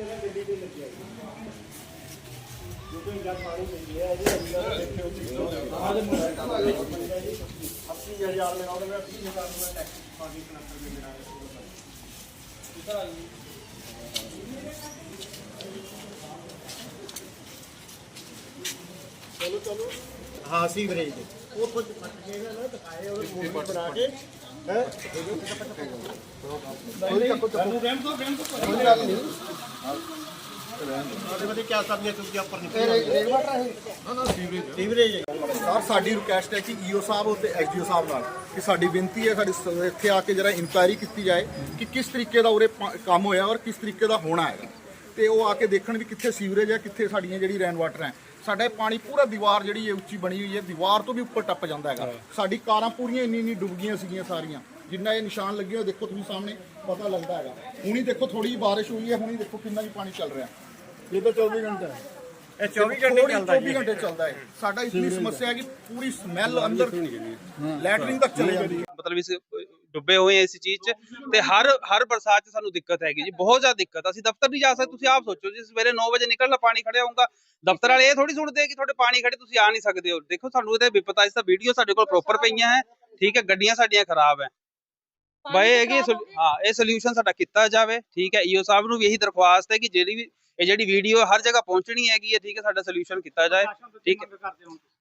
ਮੇਰਾ ਗੱਡੀ ਤੇ ਲੱਗਿਆ ਜਦੋਂ ਜਦ ਪਾਣੀ ਪਈ ਹੈ ਜੀ ਅੰਦਰ ਦੇਖੇ ਉੱਤੇ ਆਜ ਮੋਬਾਈਲ ਜੀ 80000 ਮੇਰਾ ਉਹਦਾ ਮੇਰਾ 30000 ਦਾ ਟੈਕਸ ਪਾ ਕੇ ਕਨੈਕਟਰ ਮੇ ਮੇਰਾ ਇਧਰ ਆ ਜੀ ਚਲੋ ਚਲੋ। ਹਾਂ ਸੀਵਰੇਜ ਦੇ ਉਹ ਕੁਝ ਪੱਟ ਕੇ ਨਾ ਦਿਖਾਏ ਉਹ ਮੂਵੀ ਬਣਾ ਕੇ। ਹੈ ਕੋਈ ਨਾ ਕੋਈ ਰਹਿਮ ਤੋਂ ਰਹਿਮ ਤੋਂ ਕੋਈ ਗੱਲ ਨਹੀਂ ਉਹਦੇ ਵਿੱਚ ਕੀ ਸਬਜ਼ੀਆਂ ਚੁੱਕੀਆਂ ਉੱਪਰ ਨਿਕਲ ਰੇਡ ਵਾਟਰ ਹੈ ਹਾਂ ਹਾਂ ਸੀਵਰੇਜ ਸੀਵਰੇਜ ਸਰ, ਸਾਡੀ ਰਿਕੁਐਸਟ ਹੈ ਕਿ ਈਓ ਸਾਹਿਬ ਅਤੇ ਐਸਡੀਓ ਸਾਹਿਬ ਨਾਲ ਕਿ ਸਾਡੀ ਬੇਨਤੀ ਹੈ, ਸਾਡੀ ਸ- ਇੱਥੇ ਆ ਕੇ ਜਰਾ ਇਨਕੁਆਇਰੀ ਕੀਤੀ ਜਾਏ ਕਿ ਕਿਸ ਤਰੀਕੇ ਦਾ ਉਰੇ ਪ- ਕੰਮ ਹੋਇਆ ਔਰ ਕਿਸ ਤਰੀਕੇ ਦਾ ਹੋਣਾ ਹੈ। ਤੇ ਉਹ ਆ ਕੇ ਦੇਖਣ ਵੀ ਕਿੱਥੇ ਸੀਵਰੇਜ ਹੈ, ਕਿੱਥੇ ਸਾਡੀਆਂ ਜਿਹੜੀ ਰੇਨ ਵਾਟਰ ਹੈ। ਸਾਡਾ ਪਾਣੀ ਪੂਰਾ ਦੀਵਾਰ ਜਿਹੜੀ ਹੈ ਉੱਚੀ ਬਣੀ ਹੋਈ ਹੈ ਦੀਵਾਰ ਤੋਂ ਵੀ ਉੱਪਰ ਟੱਪ ਜਾਂਦਾ ਹੈਗਾ। ਸਾਡੀ ਕਾਰਾਂ ਪੂਰੀਆਂ ਇੰਨੀ ਇੰਨੀ ਡੁੱਬ ਗਈਆਂ ਸੀਗੀਆਂ ਸਾਰੀਆਂ। ਜਿੰਨਾ ਇਹ ਨਿਸ਼ਾਨ ਲੱਗੇ ਹੋਏ ਦੇਖੋ ਤੁਸੀਂ ਸਾਹਮਣੇ ਪਤਾ ਲੱਗਦਾ ਹੈਗਾ। ਹੁਣੀ ਦੇਖੋ ਥੋੜੀ ਜਿਹੀ ਬਾਰਿਸ਼ ਹੋਈ ਹੈ ਹੁਣੀ ਦੇਖੋ ਕਿੰਨਾ ਵੀ ਪਾਣੀ ਚੱਲ ਰਿਹਾ। ਇਹ ਤਾਂ 24 ਘੰਟੇ ਹੈ। ਇਹ 24 ਘੰਟੇ ਚੱਲਦਾ 24 ਘੰਟੇ ਚੱਲਦਾ ਹੈ। ਸਾਡਾ ਇਤਨੀ ਸਮੱਸਿਆ ਹੈ ਕਿ ਪੂਰੀ ਸਮੈਲ ਅੰਦਰ ਲੈਟਰਿੰਗ ਤੱਕ ਚਲੇ ਜਾਂਦੀ ਹੈ। ਮਤਲਬ ਇਸ ਡੁੱਬੇ ਹੋਏ ਆ ਇਸ ਚੀਜ਼ 'ਚ ਤੇ ਹਰ ਹਰ ਬਰਸਾਤ 'ਚ ਸਾਨੂੰ ਦਿੱਕਤ ਹੈਗੀ ਜੀ ਬਹੁਤ ਜ਼ਿਆਦਾ ਦਿੱਕਤ। ਅਸੀਂ ਦਫ਼ਤਰ ਨਹੀਂ ਜਾ ਸਕਦੇ ਤੁਸੀਂ ਆਪ ਸੋਚੋ ਜੀ ਸਵੇਰੇ 9 ਵਜੇ ਨਿਕਲਣਾ ਪਾਣੀ ਖੜਿਆ ਹੋਊਗਾ। ਦਫ਼ਤਰ ਵਾਲੇ ਇਹ ਥੋੜੀ ਸੁਣਦੇ ਕਿ ਤੁਹਾਡੇ ਪਾਣੀ ਖੜੇ ਤੁਸੀਂ ਆ ਨਹੀਂ ਸਕਦੇ। ਹੋ ਦੇਖੋ ਸਾਨੂੰ ਇਹਦੇ ਵਿਪਤਾ ਇਸ ਦਾ ਵੀਡੀਓ ਸਾਡੇ ਕੋਲ ਪ੍ਰੋਪਰ ਪਈਆਂ ਹੈ। ਠੀਕ ਹੈ ਗੱਡੀਆਂ ਸਾਡੀਆਂ ਖਰਾਬ ਹੈ। ਬਾਈ ਹੈਗੀ ਹਾਂ ਇਹ ਸੋਲੂਸ਼ਨ ਸਾਡਾ ਕੀਤਾ ਜਾਵੇ। ਠੀਕ ਹੈ ਈਓ ਸਾਹਿਬ ਨੂੰ ਵੀ ਇਹੀ ਦਰਖਾਸਤ ਹੈ ਕਿ ਜਿਹੜੀ ਵੀ ਇਹ ਜਿਹੜੀ ਵੀਡੀਓ ਹਰ ਜਗ੍ਹਾ ਪਹੁੰਚਣੀ ਹੈਗੀ ਹੈ ਠੀਕ ਹੈ ਸਾਡਾ ਸੋਲੂਸ਼ਨ ਕੀਤਾ ਜਾਏ। ਠੀਕ ਹੈ?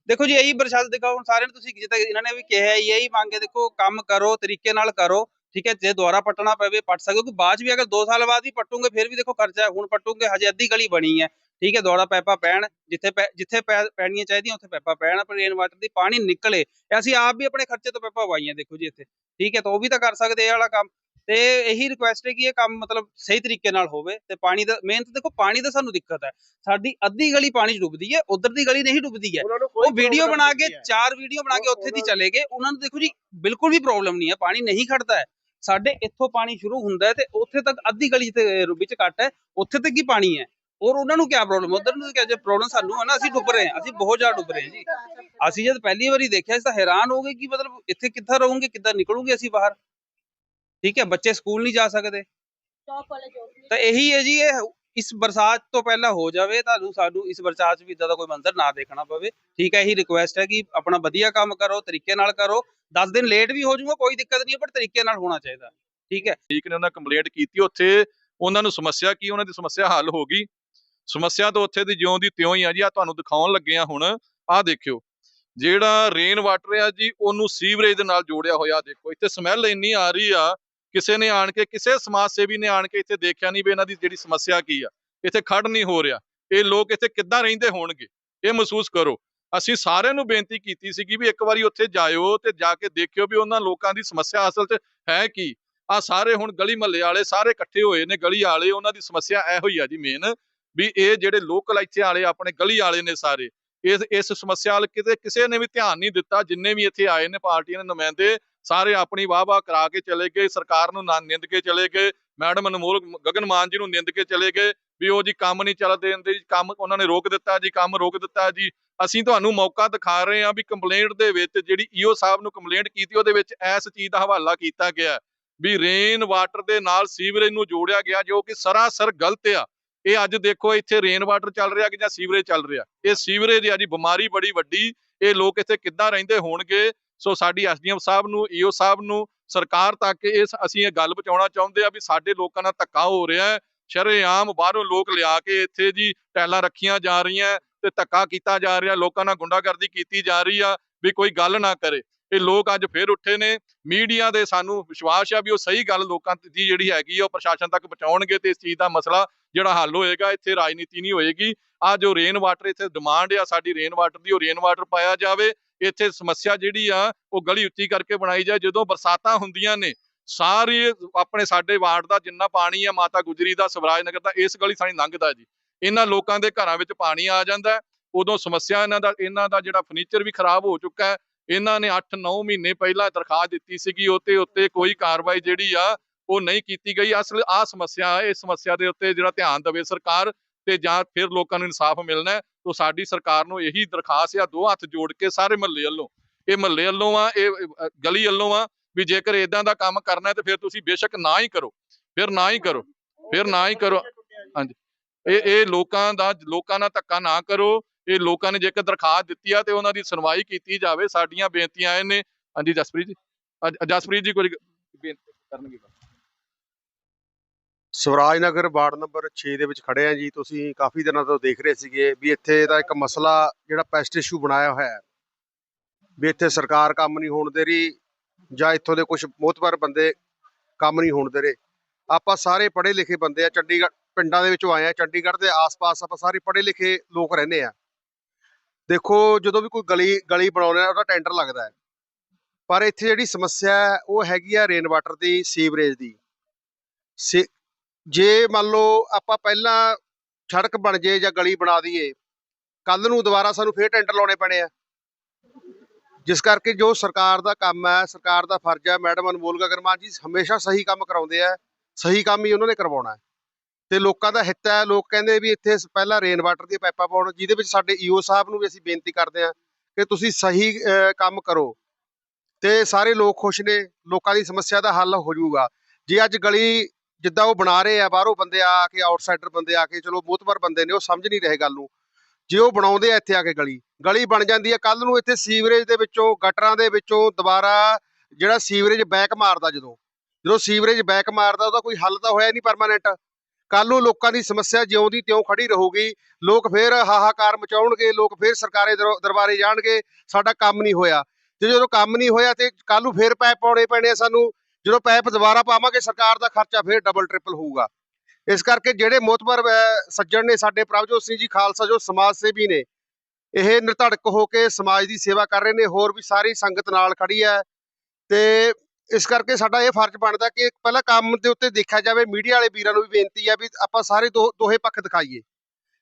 ਦੇਖੋ ਜੀ, ਇਹੀ ਪ੍ਰਸ਼ਾਸਨ ਦੇਖੋ ਹੁਣ ਸਾਰਿਆਂ ਨੂੰ ਤੁਸੀਂ ਜਿੱਦਾਂ ਇਹਨਾਂ ਨੇ ਵੀ ਕਿਹਾ ਹੈ, ਇਹੀ ਹੈ, ਦੇਖੋ, ਕੰਮ ਕਰੋ, ਤਰੀਕੇ ਨਾਲ ਕਰੋ, ਠੀਕ ਹੈ, ਜੇ ਦੁਬਾਰਾ ਪੱਟਣਾ ਪਵੇ, ਪੱਟ ਸਕਦੇ ਹੋ ਬਾਅਦ 'ਚ ਵੀ ਅਗਰ 2 ਸਾਲ ਬਾਅਦ ਵੀ ਪੱਟੂਗੇ, ਫਿਰ ਵੀ ਦੇਖੋ ਖਰਚਾ ਹੁਣ ਪੱਟੂਗੇ, ਹਜੇ ਅੱਧੀ ਗਲੀ ਬਣੀ ਹੈ, ਠੀਕ ਹੈ, ਦੁਬਾਰਾ ਪੈਪਾ ਪੈਣ, ਜਿੱਥੇ ਪੈ- ਜਿੱਥੇ ਪੈ- ਪੈਣੀਆਂ ਚਾਹੀਦੀਆਂ, ਉੱਥੇ ਪੈਪਾ ਪੈਣ ਪਰ ਰੇਨ ਵਾਟਰ ਦੀ ਪਾਣੀ ਨਿਕਲੇ ਅਸੀਂ ਆਪ ਵੀ ਆਪਣੇ ਖਰਚੇ ਤੋਂ ਪੈਪਾ ਵਾਈਆਂ ਦੇਖੋ ਜੀ ਇੱਥੇ, ਠੀਕ ਹੈ, ਤਾਂ ਉਹ ਵੀ ਤਾਂ ਕਰ ਸਕਦੇ ਇਹ ਵਾਲਾ ਕੰਮ। ਤੇ ਇਹੀ ਰਿਕੁਐਸਟ ਹੈ ਕਿ ਇਹ ਕੰਮ ਮਤਲਬ ਸਹੀ ਤਰੀਕੇ ਨਾਲ ਹੋਵੇ ਤੇ ਪਾਣੀ ਦਾ ਮੇਨ ਤਾਂ ਦੇਖੋ ਪਾਣੀ ਦਾ ਸਾਨੂੰ ਦਿੱਕਤ ਹੈ। ਸਾਡੀ ਅੱਧੀ ਗਲੀ ਪਾਣੀ 'ਚ ਡੁੱਬਦੀ ਹੈ ਉਧਰ ਦੀ ਗਲੀ ਨਹੀਂ ਡੁੱਬਦੀ ਹੈ। ਉਹ ਵੀਡੀਓ ਬਣਾ ਕੇ ਚਾਰ ਵੀਡੀਓ ਬਣਾ ਕੇ ਉੱਥੇ ਦੀ ਚਲੇ ਗਏ। ਉਹਨਾਂ ਨੂੰ ਦੇਖੋ ਜੀ ਬਿਲਕੁਲ ਵੀ ਪ੍ਰੋਬਲਮ ਨਹੀਂ ਹੈ। ਪਾਣੀ ਨਹੀਂ ਖੜਦਾ ਹੈ। ਸਾਡੇ ਇੱਥੋਂ ਪਾਣੀ ਸ਼ੁਰੂ ਹੁੰਦਾ ਤੇ ਉੱਥੇ ਤੱਕ ਅੱਧੀ ਗਲੀ ਤੇ ਵਿੱਚ ਘੱਟ ਹੈ। ਉੱਥੇ ਤੱਕ ਹੀ ਪਾਣੀ ਹੈ। ਔਰ ਉਹਨਾਂ ਨੂੰ ਕੀ ਪ੍ਰੋਬਲਮ ਉਧਰ ਨੂੰ ਕਿਹਾ ਜੇ ਪ੍ਰੋਬਲਮ ਸਾਨੂੰ ਹੈ ਨਾ ਅਸੀਂ ਡੁੱਬ ਰਹੇ ਹਾਂ। ਅਸੀਂ ਬਹੁਤ ਜ਼ਿਆਦਾ ਡੁੱਬ ਰਹੇ ਹਾਂ ਜੀ। ਅਸੀਂ ਜਦ ਪਹਿਲੀ ਵਾਰੀ ਦੇਖਿਆ ਅਸੀਂ ਤਾਂ ਹੈਰਾਨ ਹੋ ਗਏ ਕਿ ਮਤਲਬ ਇੱਥੇ ਕਿੱਥਾਂ ਰਹੋਗੇ ਕਿੱਦਾਂ ਨਿਕਲੂਗੇ ਅਸੀਂ ਬਾਹਰ। ਠੀਕ ਹੈ ਬੱਚੇ ਸਕੂਲ ਨਹੀਂ ਜਾ ਸਕਦੇ। ਤਾਂ ਇਹੀ ਹੈ ਜੀ ਇਹ ਇਸ ਬਰਸਾਤ ਤੋਂ ਪਹਿਲਾਂ ਹੋ ਜਾਵੇ ਤੁਹਾਨੂੰ ਸਾਨੂੰ ਇਸ ਬਰਸਾਤ 'ਚ ਵੀ ਇਦਾਂ ਦਾ ਕੋਈ ਮੰਜ਼ਰ ਨਾ ਦੇਖਣਾ ਪਵੇ। ਠੀਕ ਹੈ ਇਹੀ ਰਿਕੁਐਸਟ ਹੈ ਕਿ ਆਪਣਾ ਵਧੀਆ ਕੰਮ ਕਰੋ ਤਰੀਕੇ ਨਾਲ ਕਰੋ। 10 ਦਿਨ ਲੇਟ ਵੀ ਹੋ ਜਾਊਗਾ ਕੋਈ ਦਿੱਕਤ ਨਹੀਂ ਹੈ ਪਰ ਤਰੀਕੇ ਨਾਲ ਹੋਣਾ ਚਾਹੀਦਾ। ਠੀਕ ਹੈ। ਠੀਕ ਨੇ ਉਹਨਾਂ ਕੰਪਲੇਂਟ ਕੀਤੀ ਉੱਥੇ। ਉਹਨਾਂ ਨੂੰ ਸਮੱਸਿਆ ਕੀ ਉਹਨਾਂ ਦੀ ਸਮੱਸਿਆ ਹੱਲ ਹੋ ਗਈ। ਸਮੱਸਿਆ ਤਾਂ ਉੱਥੇ ਦੀ ਜਿਉਂ ਦੀ ਤਿਉਂ ਹੀ ਆ ਜੀ ਆ ਤੁਹਾਨੂੰ ਦਿਖਾਉਣ ਲੱਗੇ ਆ ਹੁਣ। ਆਹ ਦੇਖਿਓ ਜਿਹੜਾ ਰੇਨ ਵਾਟਰ ਆ ਜੀ ਉਹਨੂੰ ਸੀਵਰੇਜ ਦੇ ਨਾਲ ਜੋੜਿਆ ਹੋਇਆ ਦੇਖੋ ਇੱਥੇ ਸਮੈਲ ਇੰਨੀ ਆ ਰਹੀ ਆ। ਕਿਸੇ ਨੇ ਆਣ ਕੇ, ਕਿਸੇ ਸਮਾਜ ਸੇਵੀ ਨੇ ਆਣ ਕੇ ਇੱਥੇ ਦੇਖਿਆ ਨਹੀਂ ਵੀ ਇਹਨਾਂ ਦੀ ਜਿਹੜੀ ਸਮੱਸਿਆ ਕੀ ਆ, ਇੱਥੇ ਖੜ ਨਹੀਂ ਹੋ ਰਿਹਾ। ਇਹ ਲੋਕ ਇੱਥੇ ਕਿੱਦਾਂ ਰਹਿੰਦੇ ਹੋਣਗੇ? ਇਹ ਮਹਿਸੂਸ ਕਰੋ। ਅਸੀਂ ਸਾਰਿਆਂ ਨੂੰ ਬੇਨਤੀ ਕੀਤੀ ਸੀਗੀ ਵੀ ਇੱਕ ਵਾਰੀ ਉੱਥੇ ਜਾਇਓ ਤੇ ਜਾ ਕੇ ਦੇਖਿਓ ਵੀ ਉਹਨਾਂ ਲੋਕਾਂ ਦੀ ਸਮੱਸਿਆ ਅਸਲ 'ਚ ਹੈ ਕੀ। ਆ ਸਾਰੇ ਹੁਣ ਗਲੀ ਮਹੱਲੇ ਵਾਲੇ ਸਾਰੇ ਇਕੱਠੇ ਹੋਏ ਨੇ, ਗਲੀ ਵਾਲੇ, ਉਹਨਾਂ ਦੀ ਸਮੱਸਿਆ ਇਹੋ ਹੀ ਆ ਜੀ ਮੇਨ ਵੀ ਇਹ ਜਿਹੜੇ ਲੋਕਲ ਇੱਥੇ ਵਾਲੇ ਆਪਣੇ ਗਲੀ ਵਾਲੇ ਨੇ ਸਾਰੇ, ਇਸ ਇਸ ਸਮੱਸਿਆ ਵੱਲ ਕਿਤੇ, ਕਿਸੇ ਨੇ ਵੀ ਧਿਆਨ ਨਹੀਂ ਦਿੱਤਾ, ਜਿੰਨੇ ਵੀ ਇੱਥੇ ਆਏ ਨੇ ਪਾਰਟੀਆਂ ਦੇ ਨੁਮਾਇੰਦੇ ਸਾਰੇ ਆਪਣੀ ਵਾਹ-ਵਾਹ ਕਰਾ ਕੇ ਚਲੇ ਗਏ, ਸਰਕਾਰ ਨੂੰ ਨਿੰਦ ਕੇ ਚਲੇ ਗਏ, ਮੈਡਮ ਅਨਮੋਲ ਗਗਨ ਮਾਨ ਜੀ ਨੂੰ ਨਿੰਦ ਕੇ ਚਲੇ ਗਏ ਵੀ ਉਹ ਜੀ ਕੰਮ ਨਹੀਂ ਚੱਲ ਦਿੰਦੇ ਜੀ, ਕੰਮ ਉਹਨਾਂ ਨੇ ਰੋਕ ਦਿੱਤਾ ਜੀ, ਕੰਮ ਰੋਕ ਦਿੱਤਾ ਜੀ। ਅਸੀਂ ਤੁਹਾਨੂੰ ਮੌਕਾ ਦਿਖਾ ਰਹੇ ਹਾਂ ਵੀ ਕੰਪਲੇਂਟ ਦੇ ਵਿੱਚ ਜਿਹੜੀ ਈਓ ਸਾਹਿਬ ਨੂੰ ਕੰਪਲੇਂਟ ਕੀਤੀ, ਉਹਦੇ ਵਿੱਚ ਇਸ ਚੀਜ਼ ਦਾ ਹਵਾਲਾ ਕੀਤਾ ਗਿਆ। ਵੀ ਰੇਨ ਵਾਟਰ ਦੇ ਨਾਲ ਸੀਵਰੇਜ ਨੂੰ ਜੋੜਿਆ ਗਿਆ, ਜੋ ਕਿ ਸਰਾਸਰ ਗਲਤ ਆ। ਇਹ ਅੱਜ ਦੇਖੋ ਇੱਥੇ ਰੇਨ ਵਾਟਰ ਚੱਲ ਰਿਹਾ ਕਿ ਜਾਂ ਸੀਵਰੇਜ ਚੱਲ ਰਿਹਾ? ਇਹ ਸੀਵਰੇਜ ਆ ਜੀ, ਬਿਮਾਰੀ ਬੜੀ ਵੱਡੀ, ਇਹ ਲੋਕ ਇੱਥੇ ਕਿੱਦਾਂ ਰਹਿੰਦੇ ਹੋਣਗੇ? ਸੋ ਸਾਡੀ ਐਸਡੀਐਮ ਸਾਹਿਬ ਨੂੰ, ਈਓ ਸਾਹਿਬ ਨੂੰ, ਸਰਕਾਰ ਤੱਕ ਇਹ ਅਸੀਂ ਇਹ ਗੱਲ ਪਹੁੰਚਾਉਣਾ ਚਾਹੁੰਦੇ ਆ ਵੀ ਸਾਡੇ ਲੋਕਾਂ ਨਾਲ ਧੱਕਾ ਹੋ ਰਿਹਾ ਹੈ। ਸ਼ਰੇਆਮ ਬਾਹਰੋਂ ਲੋਕ ਲਿਆ ਕੇ ਇੱਥੇ ਜੀ ਟੈਲਾਂ ਰੱਖੀਆਂ ਜਾ ਰਹੀਆਂ ਤੇ ਧੱਕਾ ਕੀਤਾ ਜਾ ਰਿਹਾ, ਲੋਕਾਂ ਨਾਲ ਗੁੰਡਾਗਰਦੀ ਕੀਤੀ ਜਾ ਰਹੀ ਆ ਵੀ ਕੋਈ ਗੱਲ ਨਾ ਕਰੇ। ਇਹ ਲੋਕ ਅੱਜ ਫੇਰ ਉੱਠੇ ਨੇ, ਮੀਡੀਆ ਦੇ ਸਾਨੂੰ ਵਿਸ਼ਵਾਸ ਆ ਵੀ ਉਹ ਸਹੀ ਗੱਲ ਲੋਕਾਂ ਦੀ ਜਿਹੜੀ ਹੈਗੀ ਆ, ਉਹ ਪ੍ਰਸ਼ਾਸਨ ਤੱਕ ਪਹੁੰਚਾਉਣਗੇ ਤੇ ਇਸ ਚੀਜ਼ ਦਾ ਮਸਲਾ ਜਿਹੜਾ ਹੱਲ ਹੋਏਗਾ, ਇੱਥੇ ਰਾਜਨੀਤੀ ਨਹੀਂ ਹੋਏਗੀ। ਆ ਜੋ ਰੇਨ ਵਾਟਰ ਇੱਥੇ ਡਿਮਾਂਡ ਆ, ਸਾਡੀ ਰੇਨ ਵਾਟਰ ਦੀ ਉਹ ਰੇਨ ਵਾਟਰ ਪਾਇਆ ਜਾਵੇ। ਇੱਥੇ ਸਮੱਸਿਆ ਜਿਹੜੀ ਆ, ਉਹ ਗਲੀ ਉੱਚੀ ਕਰਕੇ ਬਣਾਈ ਜਾਏ। ਜਦੋਂ ਬਰਸਾਤਾਂ ਹੁੰਦੀਆਂ ਨੇ, ਸਾਰੀ ਆਪਣੇ ਸਾਡੇ ਵਾਰਡ ਦਾ ਜਿੰਨਾ ਪਾਣੀ ਆ, ਮਾਤਾ ਗੁਜਰੀ ਦਾ, ਸਵਰਾਜ ਨਗਰ ਦਾ, ਇਸ ਗਲੀ ਸਾਡੀ ਲੰਘਦਾ ਜੀ। ਇਹਨਾਂ ਲੋਕਾਂ ਦੇ ਘਰਾਂ ਵਿੱਚ ਪਾਣੀ ਆ ਜਾਂਦਾ ਉਦੋਂ ਸਮੱਸਿਆ ਇਹਨਾਂ ਦਾ ਇਹਨਾਂ ਦਾ ਜਿਹੜਾ ਫਰਨੀਚਰ ਵੀ ਖਰਾਬ ਹੋ ਚੁੱਕਾ ਹੈ। ਇਹਨਾਂ ਨੇ 8-9 ਮਹੀਨੇ ਪਹਿਲਾਂ ਦਰਖਾਸਤ ਦਿੱਤੀ ਸੀਗੀ ਉੱਤੇ ਉੱਤੇ ਕੋਈ ਕਾਰਵਾਈ ਜਿਹੜੀ ਆ, ਉਹ ਨਹੀਂ ਕੀਤੀ ਗਈ। ਅਸਲ ਆ ਸਮੱਸਿਆ ਇਹ ਸਮੱਸਿਆ ਦੇ ਉੱਤੇ ਜਿਹੜਾ ਧਿਆਨ ਦੇਵੇ ਸਰਕਾਰ ਤੇ ਜਾਂ ਫਿਰ ਲੋਕਾਂ ਨੂੰ ਇਨਸਾਫ ਮਿਲਣਾ ਤਾਂ ਸਾਡੀ ਸਰਕਾਰ ਨੂੰ ਇਹੀ ਦਰਖਾਸਤ ਆ, ਦੋ ਹੱਥ ਜੋੜ ਕੇ ਸਾਰੇ ਮਹੱਲੇ ਵੱਲੋਂ। ਇਹ ਮਹੱਲੇ ਵੱਲੋਂ ਆ, ਇਹ ਗਲੀ ਵੱਲੋਂ ਆ ਵੀ ਜੇਕਰ ਇਦਾਂ ਦਾ ਕੰਮ ਕਰਨਾ ਤੇ ਫਿਰ ਤੁਸੀਂ ਬੇਸ਼ੱਕ ਨਾ ਹੀ ਕਰੋ। ਫਿਰ ਨਾ ਹੀ ਕਰੋ। ਫਿਰ ਨਾ ਹੀ ਕਰੋ। ਹਾਂਜੀ। ਇਹ ਇਹ ਲੋਕਾਂ ਦਾ, ਲੋਕਾਂ ਨਾਲ ਧੱਕਾ ਨਾ ਕਰੋ। ਇਹ ਲੋਕਾਂ ਨੇ ਜੇਕਰ ਦਰਖਾਸਤ ਦਿੱਤੀ ਆ ਤੇ ਉਹਨਾਂ ਦੀ ਸੁਣਵਾਈ ਕੀਤੀ ਜਾਵੇ, ਸਾਡੀਆਂ ਬੇਨਤੀਆਂ ਆਏ ਨੇ ਹਾਂਜੀ ਜਸਪ੍ਰੀਤ ਜੀ। ਜਸਪ੍ਰੀਤ ਜੀ ਕੋਈ ਬੇਨਤੀ ਕਰਨਗੇ? ਸਵਰਾਜ ਨਗਰ ਵਾਰਡ ਨੰਬਰ 6 ਦੇ ਵਿੱਚ ਖੜੇ ਆ ਜੀ। ਤੁਸੀਂ ਕਾਫੀ ਦਿਨਾਂ ਤੋਂ ਦੇਖ ਰਹੇ ਸੀਗੇ ਵੀ ਇੱਥੇ ਦਾ ਇੱਕ ਮਸਲਾ ਜਿਹੜਾ ਪੈਸਟ ਇਸ਼ੂ ਬਣਾਇਆ ਹੋਇਆ ਹੈ। ਵੀ ਇੱਥੇ ਸਰਕਾਰ ਕੰਮ ਨਹੀਂ ਹੋਣ ਦੇ ਰਹੀ ਜਾਂ ਇੱਥੋਂ ਦੇ ਕੁਝ ਮੋਤਬਰ ਬੰਦੇ ਕੰਮ ਨਹੀਂ ਹੋਣ ਦੇ ਰਹੇ। ਆਪਾਂ ਸਾਰੇ ਪੜ੍ਹੇ ਲਿਖੇ ਬੰਦੇ ਆ, ਚੰਡੀਗੜ੍ਹ ਪਿੰਡਾਂ ਦੇ ਵਿੱਚੋਂ ਆਏ ਆ। ਚੰਡੀਗੜ੍ਹ ਦੇ ਆਸ-ਪਾਸ ਆਪਾਂ ਸਾਰੇ ਪੜ੍ਹੇ ਲਿਖੇ ਲੋਕ ਰਹਿੰਦੇ ਆ। ਦੇਖੋ, ਜਦੋਂ ਵੀ ਕੋਈ ਗਲੀ ਗਲੀ ਬਣਾਉਣਾ ਉਹਦਾ ਟੈਂਡਰ ਲੱਗਦਾ ਹੈ। ਪਰ ਇੱਥੇ ਜਿਹੜੀ ਸਮੱਸਿਆ ਉਹ ਹੈਗੀ ਆ ਰੇਨ ਵਾਟਰ ਦੀ ਸੀਵਰੇਜ ਦੀ। ਸੀ ਜੇ ਮੰਨ ਲਓ ਆਪਾਂ ਪਹਿਲਾਂ ਸੜਕ ਬਣ ਜੇ ਜਾਂ ਗਲੀ ਬਣਾ ਦਈਏ ਕੱਲ ਨੂੰ ਦੁਬਾਰਾ ਸਾਨੂੰ ਫੇਰ ਟੈਂਡਰ ਲਾਉਣੇ ਪੈਣੇ ਆ। ਜਿਸ ਕਰਕੇ ਜੋ ਸਰਕਾਰ ਦਾ ਕੰਮ ਹੈ, ਸਰਕਾਰ ਦਾ ਫਰਜ਼ ਹੈ, ਮੈਡਮ ਅਨਮੋਲ ਗਗਨਮਾਨ ਜੀ ਹਮੇਸ਼ਾ ਸਹੀ ਕੰਮ ਕਰਾਉਂਦੇ ਆ, ਸਹੀ ਕੰਮ ਹੀ ਉਹਨਾਂ ਨੇ ਕਰਵਾਉਣਾ ਤੇ ਲੋਕਾਂ ਦਾ ਹਿੱਤ ਹੈ, ਲੋਕ ਕਹਿੰਦੇ ਵੀ ਇੱਥੇ ਪਹਿਲਾਂ ਰੇਨ ਵਾਟਰ ਦੀਆਂ ਪਾਈਪਾਂ ਪਾਉਣ, ਜਿਹਦੇ ਵਿੱਚ ਸਾਡੇ ਈਓ ਸਾਹਿਬ ਨੂੰ ਵੀ ਅਸੀਂ ਬੇਨਤੀ ਕਰਦੇ ਹਾਂ ਕਿ ਤੁਸੀਂ ਸਹੀ ਕੰਮ ਕਰੋ। ਤੇ ਸਾਰੇ ਲੋਕ ਖੁਸ਼ ਨੇ, ਲੋਕਾਂ ਦੀ ਸਮੱਸਿਆ ਦਾ ਹੱਲ ਹੋ ਜਾਊਗਾ। ਜੇ ਅੱਜ ਗਲੀ ਜਿੱਦਾਂ ਉਹ ਬਣਾ ਰਹੇ ਆ, ਬਾਹਰੋਂ ਬੰਦੇ ਆ ਕੇ ਆਊਟਸਾਈਡਰ ਬੰਦੇ ਆ ਕੇ, ਚਲੋ ਮੋਤਬਰ ਬੰਦੇ ਨੇ, ਉਹ ਸਮਝ ਨਹੀਂ ਰਹੇ ਗੱਲ ਨੂੰ। ਜੇ ਉਹ ਬਣਾਉਂਦੇ ਆ ਇੱਥੇ ਆ ਕੇ ਗਲੀ ਗਲੀ ਬਣ ਜਾਂਦੀ ਹੈ ਕੱਲ ਨੂੰ ਇੱਥੇ ਸੀਵਰੇਜ ਦੇ ਵਿੱਚੋਂ, ਗਟਰਾਂ ਦੇ ਵਿੱਚੋਂ ਦੁਬਾਰਾ ਜਿਹੜਾ ਸੀਵਰੇਜ ਬੈਕ ਮਾਰਦਾ ਜਦੋਂ ਜਦੋਂ ਸੀਵਰੇਜ ਬੈਕ ਮਾਰਦਾ, ਉਹਦਾ ਕੋਈ ਹੱਲ ਤਾਂ ਹੋਇਆ ਨਹੀਂ ਪਰਮਾਨੈਂਟ ਕੱਲ ਨੂੰ ਲੋਕਾਂ ਦੀ ਸਮੱਸਿਆ ਜਿਉਂ ਦੀ ਤਿਉਂ ਖੜੀ ਰਹੂਗੀ। ਲੋਕ ਫੇਰ ਹਾਹਾਕਾਰ ਮਚਾਉਣਗੇ, ਲੋਕ ਫੇਰ ਸਰਕਾਰੇ ਦਰ- ਦਰਬਾਰੇ ਜਾਣਗੇ। ਸਾਡਾ ਕੰਮ ਨਹੀਂ ਹੋਇਆ। ਤੇ ਜਦੋਂ ਕੰਮ ਨਹੀਂ ਹੋਇਆ ਤੇ ਕੱਲ ਨੂੰ ਫੇਰ ਪੈਪ ਪਾਉਣੇ ਪੈਣੇ ਆ ਸਾਨੂੰ। ਜਦੋਂ ਪੈਪ ਦੁਬਾਰਾ ਪਾਵਾਂਗੇ, ਸਰਕਾਰ ਦਾ ਖਰਚਾ ਫੇਰ ਡਬਲ ਟ੍ਰਿਪਲ ਹੋਊਗਾ। ਇਸ ਕਰਕੇ ਜਿਹੜੇ ਮੋਤਬਰ ਸੱਜਣ ਨੇ ਸਾਡੇ ਪ੍ਰਭਜੋਤ ਸਿੰਘ ਜੀ, ਖਾਲਸਾ ਜੋ ਸਮਾਜ ਸੇਵੀ ਨੇ, ਇਹ ਨਿਰਧੜਕ ਹੋ ਕੇ ਸਮਾਜ ਦੀ ਸੇਵਾ ਕਰ ਰਹੇ ਨੇ, ਹੋਰ ਵੀ ਸਾਰੀ ਸੰਗਤ ਨਾਲ ਖੜੀ ਹੈ। ਤੇ ਇਸ ਕਰਕੇ ਸਾਡਾ ਇਹ ਫਰਜ਼ ਬਣਦਾ ਕਿ ਪਹਿਲਾਂ ਕੰਮ ਦੇ ਉੱਤੇ ਦੇਖਿਆ ਜਾਵੇ, ਮੀਡੀਆ ਵਾਲੇ ਵੀਰਾਂ ਨੂੰ ਵੀ ਬੇਨਤੀ ਹੈ ਵੀ ਆਪਾਂ ਸਾਰੇ ਦੋ, ਦੋਹੇ ਪੱਖ ਦਿਖਾਈਏ।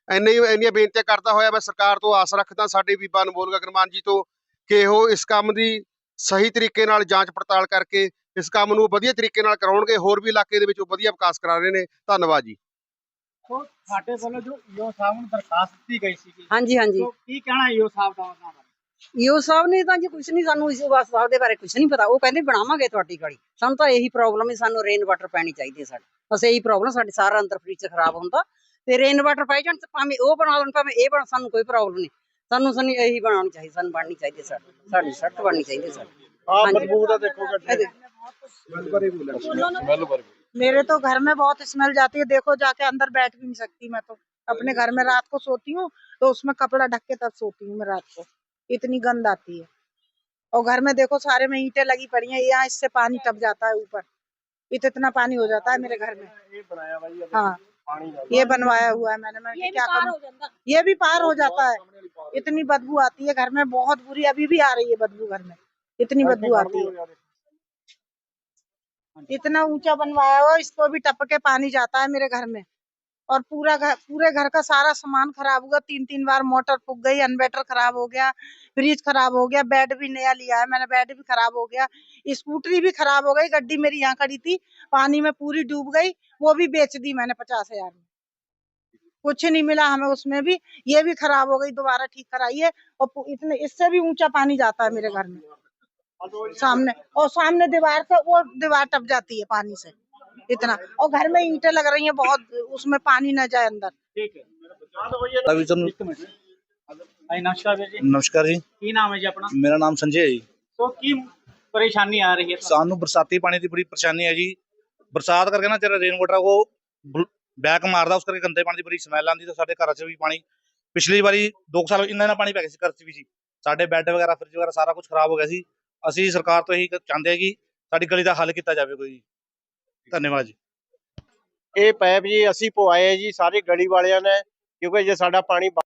ਇੰਨੇ ਇੰਨੀਆਂ ਬੇਨਤੀਆਂ ਕਰਦਾ ਹੋਇਆ ਮੈਂ ਸਰਕਾਰ ਤੋਂ ਆਸ ਰੱਖਦਾ, ਸਾਡੇ ਬੀਬਾ ਅਨਮੋਲ ਗਗਨਮਾਨ ਜੀ ਤੋਂ, ਕਿ ਉਹ ਇਸ ਕੰਮ ਦੀ ਸਹੀ ਤਰੀਕੇ ਨਾਲ ਜਾਂਚ ਪੜਤਾਲ ਕਰਕੇ ਇਸ ਕੰਮ ਨੂੰ ਵਧੀਆ ਤਰੀਕੇ ਨਾਲ ਕਰਾਉਣਗੇ ਹੋਰ ਵੀ ਇਲਾਕੇ ਦੇ ਵਿੱਚ ਉਹ ਵਧੀਆ ਵਿਕਾਸ ਕਰਾ ਰਹੇ ਨੇ। ਧੰਨਵਾਦ ਜੀ। ਸਾਡੇ ਵੱਲੋਂ ਜੋ ਈਓ ਸਾਹਿਬ ਨੂੰ ਦਰਖਾਸਤ ਦਿੱਤੀ ਗਈ ਸੀ ਹਾਂਜੀ ਹਾਂਜੀ। ਸੋ ਕੀ ਕਹਿਣਾ ਈਓ ਸਾਹਿਬ ਦਾ ਉਹਨਾਂ ਬਾਰੇ? ਈਓ ਸਾਹਿਬ ਨੇ ਤਾਂ ਜੀ ਕੁਝ ਨਹੀਂ ਸਾਨੂੰ ਇਸ ਵਾਸ ਸਾਹਿਬ ਦੇ ਬਾਰੇ ਕੁਝ ਨਹੀਂ ਪਤਾ। ਉਹ ਕਹਿੰਦੇ ਬਣਾਵਾਂਗੇ ਤੁਹਾਡੀ ਗਲੀ ਸਾਨੂੰ ਤਾਂ ਇਹੀ ਪ੍ਰੋਬਲਮ ਹੈ ਸਾਨੂੰ ਰੇਨ ਵਾਟਰ ਪੈਣੀ ਚਾਹੀਦੀ ਹੈ ਸਾਡੇ। ਬਸ ਇਹੀ ਪ੍ਰੋਬਲਮ ਸਾਡੇ ਸਾਰਾ ਅੰਦਰ ਫ੍ਰਿਜ ਖਰਾਬ ਹੁੰਦਾ। ਤੇ ਰੇਨ ਵਾਟਰ ਪਾਈ ਜਾਣ ਤੇ ਭਾਵੇਂ ਉਹ ਬਣਾ ਲੈਣ ਭਾਵੇਂ ਇਹ ਬਣਾ ਸਾਨੂੰ ਕੋਈ ਪ੍ਰੋਬਲਮ ਨਹੀਂ। ਸਾਨੂੰ ਸਾਨੂੰ ਇਹੀ ਬਣਾਉਣੀ ਚਾਹੀਦੀ ਸਾਨੂੰ ਬਣਨੀ ਚਾਹੀਦੀ ਸਾਡੀ ਸਾਡੀ ਸੜਕ ਬਣਨੀ ਚਾਹੀਦੀ ਹੈ ਸਾਡੀ। ਆ। ਬਦਬੂ ਦਾ ਦੇਖੋ ਗੱਡੇ। मेरे तो घर में बहुत स्मेल जाती है। देखो जाके अंदर बैठ भी नहीं सकती मैं तो। अपने घर में रात को सोती हूँ तो उसमें कपड़ा ढक के तब सोती हूँ मैं रात को। इतनी गंद आती है। और घर में देखो सारे में ईटे लगी पड़ी है। यहाँ इससे पानी टप जाता है ऊपर। इतना पानी हो जाता है मेरे घर में। हाँ। ये बनवाया हुआ है मैंने। मैंने क्या करूँ? ये भी पार हो जाता है। इतनी बदबू आती है। घर में बहुत बुरी अभी भी आ रही है बदबू घर में। इतनी बदबू आती है। इतना ऊँचा बनवाया हुआ इसको भी टप के पानी जाता है मेरे घर में। और पूरा घर, पूरे घर का सारा सामान खराब हुआ तीन तीन बार मोटर फूक गई, इन्वर्टर खराब हो गया, फ्रिज खराब हो गया, बेड भी नया लिया है मैंने, बेड भी खराब हो गया, स्कूटरी भी खराब हो गई, गड्डी मेरी यहाँ खड़ी थी, पानी में पूरी डूब गई, वो भी बेच दी मैंने पचास हज़ार में। कुछ नहीं मिला हमें उसमें भी, ये भी खराब हो गई, दोबारा ठीक कराइए, और इतने, इससे भी ऊँचा पानी जाता है मेरे घर में। सामने और सामने दीवार से वो दीवार टप जाती है पानी से इतना और घर में ईंटें लग रही हैं बहुत उसमें पानी न जाए अंदर ਠੀਕ ਹੈ ਆ ਤਾਂ ਬਈ ਅਭੀ ਤੁਹਾਨੂੰ ਇੱਕ ਮਿੰਟ ਹਾਂਜੀ ਨਮਸਕਾਰ ਵੀਰ ਜੀ ਨਮਸਕਾਰ ਜੀ ਕੀ ਨਾਮ ਹੈ ਜੀ ਆਪਣਾ ਮੇਰਾ ਨਾਮ ਸੰਜੇ ਹੈ ਜੀ ਸੋ ਕੀ ਪਰੇਸ਼ਾਨੀ ਆ ਰਹੀ ਹੈ ਤੁਹਾਨੂੰ? ਸਾਨੂੰ ਬਰਸਾਤੀ ਪਾਣੀ ਦੀ ਬੜੀ ਪਰੇਸ਼ਾਨੀ ਹੈ ਜੀ ਬਰਸਾਤ ਕਰਕੇ ਨਾ ਜਿਹੜਾ ਰੇਨ ਵਾਟਰ ਉਹ ਬੈਕ ਮਾਰਦਾ ਉਸ ਕਰਕੇ ਗੰਦੇ ਪਾਣੀ ਦੀ ਬੜੀ ਸਮੈਲ ਆਉਂਦੀ ਤੇ ਸਾਡੇ ਘਰਾਂ 'ਚ ਵੀ ਪਾਣੀ ਪਿਛਲੀ ਵਾਰੀ 2 ਸਾਲ ਇੰਨਾ ਇੰਨਾ ਪਾਣੀ ਪੈ ਗਿਆ ਸੀ ਘਰ 'ਚ ਵੀ ਜੀ ਸਾਡੇ ਬੈੱਡ ਵਗੈਰਾ ਫਰਿੱਜ ਵਗੈਰਾ ਸਾਰਾ ਕੁਝ ਖਰਾਬ ਹੋ ਗਿਆ ਸੀ ਅਸੀਂ ਸਰਕਾਰ ਤੋਂ ਇਹੀ ਚਾਹੁੰਦੇ ਹਾਂ ਕਿ ਸਾਡੀ ਗਲੀ ਦਾ ਹੱਲ ਕੀਤਾ ਜਾਵੇ ਕੋਈ। ਧੰਨਵਾਦ ਜੀ। ਇਹ ਪੈਪ ਜੀ ਅਸੀਂ ਪਵਾਏ ਜੀ, ਸਾਰੇ ਗਲੀ ਵਾਲਿਆਂ ਨੇ, ਕਿਉਂਕਿ ਜੇ ਸਾਡਾ ਪਾਣੀ